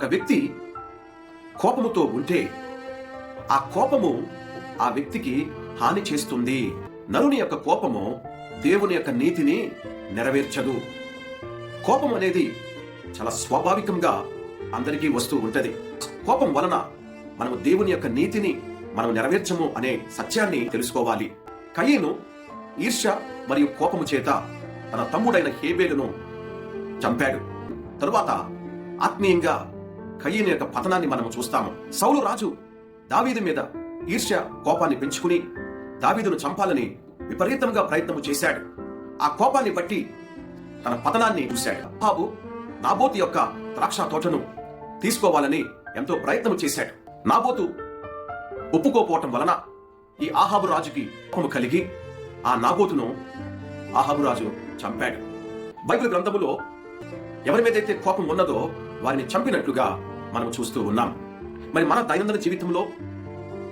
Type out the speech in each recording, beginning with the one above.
ఒక వ్యక్తి కోపముతో ఉంటే ఆ కోపము ఆ వ్యక్తికి హాని చేస్తుంది. నరుని యొక్క కోపము దేవుని యొక్క నీతిని నెరవేర్చదు. కోపం అనేది చాలా స్వాభావికంగా అందరికీ వస్తూ ఉంటది. కోపం వలన మనము దేవుని యొక్క నీతిని మనం నెరవేర్చము అనే సత్యాన్ని తెలుసుకోవాలి. కయ్యను ఈర్ష్య మరియు కోపము చేత తన తమ్ముడైన హేబేలును చంపాడు. తరువాత ఆత్మీయంగా కయ్యని యొక్క పతనాన్ని మనం చూస్తాము. సౌలు రాజు దావీదు మీద ఈర్ష్య కోపాన్ని పెంచుకుని దావీదును చంపాలని విపరీతంగా ప్రయత్నము చేశాడు. ఆ కోపాన్ని బట్టి తన పతనాన్ని చూశాడు. బాబు నాబోతు యొక్క ద్రాక్ష తోటను తీసుకోవాలని ఎంతో ప్రయత్నం చేశాడు. నాబోతు ఒప్పుకోపోవటం వలన ఈ ఆహాబు రాజుకి కోపము కలిగి ఆ నాబోతును ఆహాబు రాజు చంపాడు. బైబిల్ గ్రంథములో ఎవరి మీదైతే కోపం ఉన్నదో వారిని చంపినట్లుగా మనం చూస్తూ ఉన్నాం. మరి మన దైనందిన జీవితంలో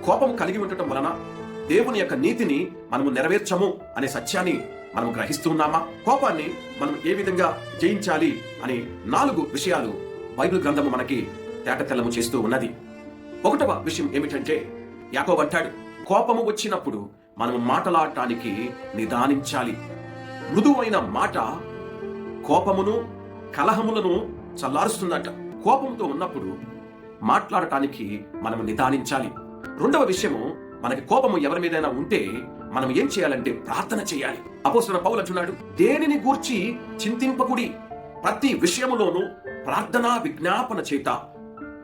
కోపం కలిగి ఉండటం వలన దేవుని యొక్క నీతిని మనము నెరవేర్చము అనే సత్యాన్ని మనం గ్రహిస్తున్నామా కోపాన్ని మనం ఏ విధంగా జయించాలి అనే నాలుగు విషయాలు బైబిల్ గ్రంథము మనకి తేటతెల్లము చేస్తూ ఉన్నది. ఒకటవ విషయం ఏమిటంటే యాకోబు అంటాడు కోపము వచ్చినప్పుడు మనం మాటలాడటానికి నిదానించాలి. మృదువైన మాట కోపమును కలహములను చల్లారుస్తుందట. కోపంతో ఉన్నప్పుడు మాట్లాడటానికి మనం నిదానించాలి. రెండవ విషయము మనకి కోపము ఎవరి మీదైనా ఉంటే మనం ఏం చేయాలంటే ప్రార్థన చేయాలి. అపోసిన పౌలు అంటున్నాడు దేనిని గూర్చి చింతింపకుడి? ప్రతి విషయములోనూ ప్రార్థనా విజ్ఞాపన చేత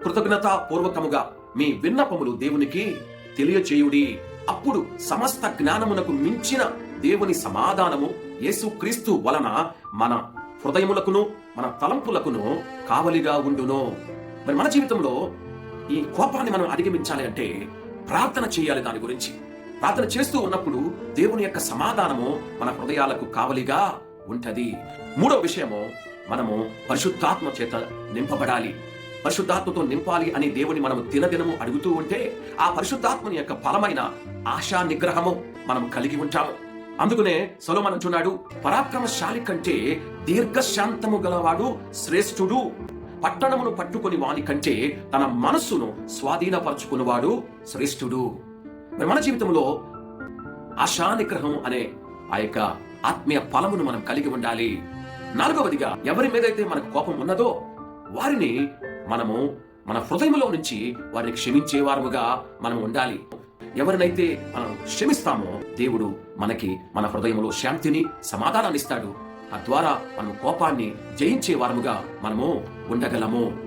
కృతజ్ఞతా పూర్వకముగా మీ విన్నపములు దేవునికి తెలియచేయుడి. అప్పుడు సమస్త జ్ఞానమునకు మించిన దేవుని సమాధానము యేసుక్రీస్తు వలన మన హృదయములకును మన తలంపులకును కావలిగా ఉండును. మరి మన జీవితంలో ఈ కోపాన్ని మనం అధిగమించాలి అంటే ప్రార్థన చేయాలి దాని గురించి. ప్రార్థన చేస్తూ ఉన్నప్పుడు దేవుని యొక్క సమాధానము మన హృదయాలకు కావలిగా ఉంటది. మూడో విషయము మనము పరిశుద్ధాత్మ చేత నింపబడాలి. పరిశుద్ధాత్మతో నింపాలి అని దేవుని మనం దినదినము అడుగుతూ ఉంటే ఆ పరిశుద్ధాత్మని యొక్క ఫలమైన ఆశా నిగ్రహము మనం కలిగి ఉంటాము. అందుకనే సొలొమన్ అంటున్నాడు పరాక్రమశాలి కంటే దీర్ఘశాంతము గలవాడు శ్రేష్ఠుడు. పట్టణమును పట్టుకొని వాని కంటే తన మనస్సును స్వాధీనపరచుకునేవాడు శ్రేష్ఠుడు. మరి మన జీవితంలో ఆశానిగ్రహం అనే ఆ యొక్క ఆత్మీయ ఫలమును మనం కలిగి ఉండాలి. నాలుగవదిగా ఎవరి మీదైతే మనకు కోపం ఉన్నదో వారిని మనము మన హృదయంలో నుంచి వారిని క్షమించే వారముగా మనం ఉండాలి. ఎవరినైతే మనం క్షమిస్తామో దేవుడు మనకి మన హృదయంలో శాంతిని సమాధానాన్ని ఇస్తాడు. తద్వారా మనం కోపాన్ని జయించే వారముగా మనము ఉండగలము.